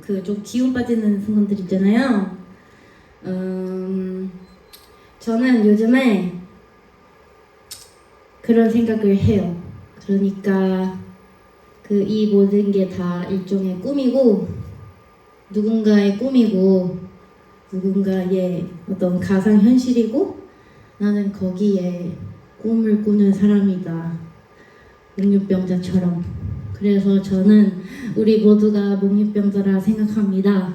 그 좀 기운 빠지는 순간들 있잖아요. 음, 저는 요즘에 그런 생각을 해요. 그러니까 그 이 모든 게 다 일종의 꿈이고 누군가의 꿈이고 누군가의 어떤 가상 현실이고 나는 거기에 꿈을 꾸는 사람이다. 목류병자처럼. 그래서 저는 우리 모두가 목류병자라 생각합니다.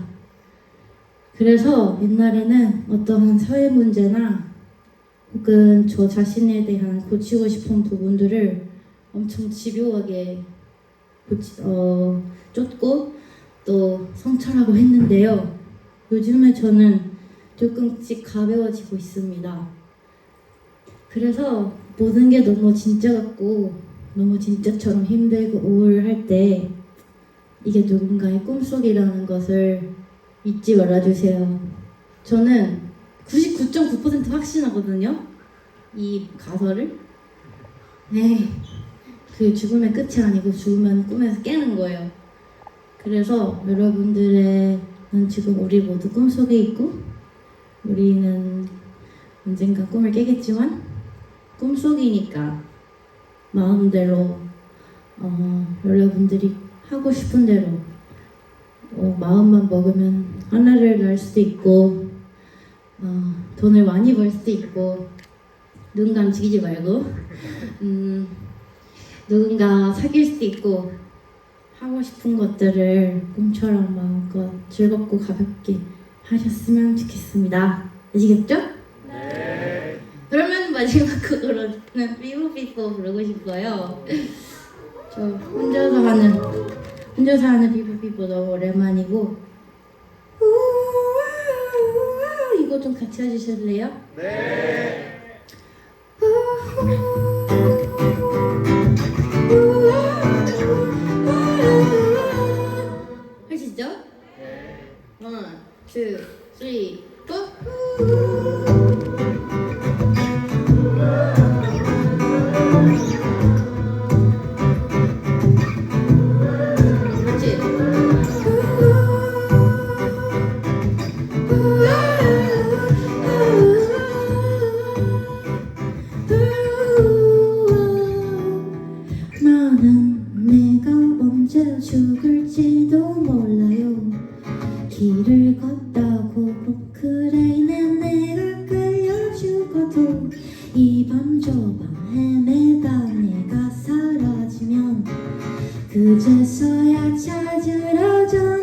그래서 옛날에는 어떠한 사회 문제나 혹은 저 자신에 대한 고치고 싶은 부분들을 엄청 집요하게 고치, 어, 쫓고 또 성찰하고 했는데요. 요즘에 저는 조금씩 가벼워지고 있습니다. 그래서 모든 게 너무 진짜 같고 너무 진짜처럼 힘들고 우울할 때 이게 누군가의 꿈속이라는 것을 잊지 말아주세요. 저는 99.9% 확신하거든요. 이 가설을. 네. 그 죽음의 끝이 아니고 죽으면 꿈에서 깨는 거예요. 그래서 여러분들의 는 지금 우리 모두 꿈속에 있고 우리는 언젠가 꿈을 깨겠지만 꿈속이니까 마음대로 어, 여러분들이 하고 싶은 대로 어, 마음만 먹으면 하늘을 날 수도 있고 어, 돈을 많이 벌 수도 있고 눈 감치지 말고 음, 누군가 사귈 수도 있고 하고 싶은 것들을 꿈처럼 마음껏 즐겁고 가볍게 하셨으면 좋겠습니다. 아시겠죠? 네. 마지막 곡으로는 비보비보 부르고 싶어요. 저 혼자서 하는 혼자서 하는 비보비보 너무 오랜만이고 이거 좀 같이 해주실래요? 할 나는 내가 언제 죽을지도 몰라요. 길을 걷다고 포크레인에 내가 끌려 죽어도 이 밤 저 밤 헤매다 내가 사라지면 그제서야 찾으러 전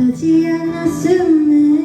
다르지 않았음에